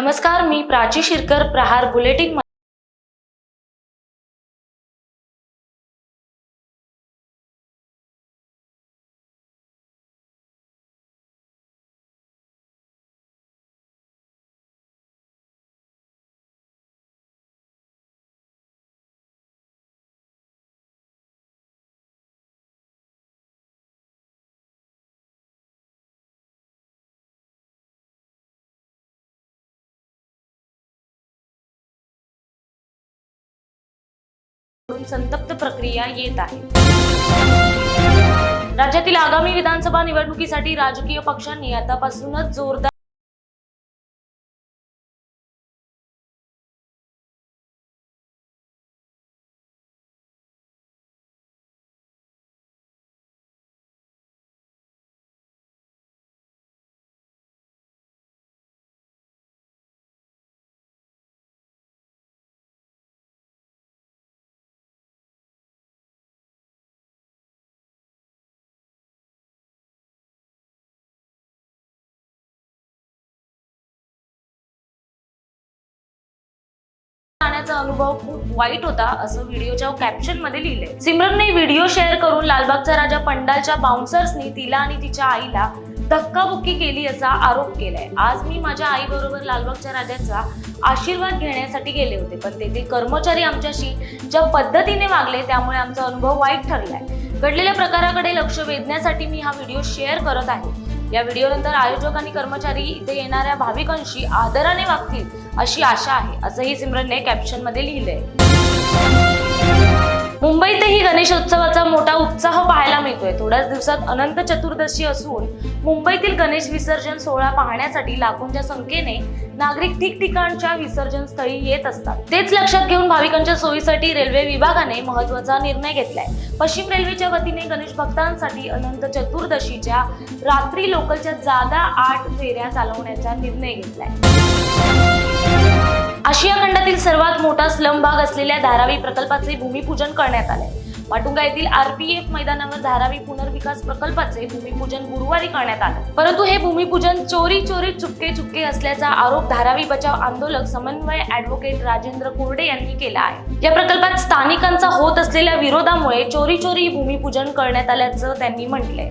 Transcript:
नमस्कार मी प्राची शिरकर प्रहार बुलेटिन संतप्त प्रक्रिया येत आहे. राज्यातील आगामी विधानसभा निवडणुकीसाठी राजकीय पक्षांनी आतापासूनच जोरदार जाण्याचा अनुभव खूप वाईट होता असं व्हिडिओच्या कॅप्शनमध्ये लिहिलंय. सिमरनने व्हिडिओ शेअर करून लालबागचा राजा पंडालच्या बाउन्सर्सनी तिला आणि तिच्या आईला धक्काबुक्की केली असा आरोप केलाय. आज मी माझ्या आई बरोबर लालबागच्या राजाचा आशीर्वाद घेण्यासाठी गेले होते पण तेथील कर्मचारी आमच्याशी ज्या पद्धतीने वागले त्यामुळे आमचा अनुभव वाईट ठरलाय. घडलेल्या प्रकाराकडे लक्ष वेधण्यासाठी मी हा व्हिडिओ शेअर करत आहे. या व्हिडिओनंतर आयोजक आणि कर्मचारी इथे येणाऱ्या भाविकांशी आदराने वागतील अशी आशा आहे असंही सिमरनने कॅप्शनमध्ये लिहिलंय. मुंबईतही गणेशोत्सवाचा मोठा उत्साह पाहायला मिळतोय. थोड्याच दिवसात अनंत चतुर्दशी असून मुंबईतील गणेश विसर्जन सोहळा पाहण्यासाठी लाखोंच्या संख्येने नागरिक ठिकठिकाणच्या विसर्जन स्थळी येत असतात. तेच लक्षात घेऊन भाविकांच्या सोयीसाठी रेल्वे विभागाने महत्त्वाचा निर्णय घेतलाय. पश्चिम रेल्वेच्या वतीने गणेश भक्तांसाठी अनंत चतुर्दशीच्या रात्री लोकलच्या जादा आठ फेऱ्या चालवण्याचा निर्णय घेतलाय. आशिया खंडातील सर्वात मोठा स्लम भाग असलेल्या धारावी प्रकल्पाचे भूमिपूजन करण्यात आले माटुंगा येथील आरपीएफ मैदानावर धारावी पुनर्विकास प्रकल्पाचे भूमिपूजन गुरुवारी करण्यात आले. परंतु हे भूमिपूजन चोरी चोरी चुपके चुपके असल्याचा आरोप धारावी बचाव आंदोलक समन्वय ऍडव्होकेट राजेंद्र कुर्डे यांनी केला आहे. या प्रकल्पात स्थानिकांचा होत असलेल्या विरोधामुळे चोरी चोरी भूमिपूजन करण्यात आल्याचं त्यांनी म्हटलंय.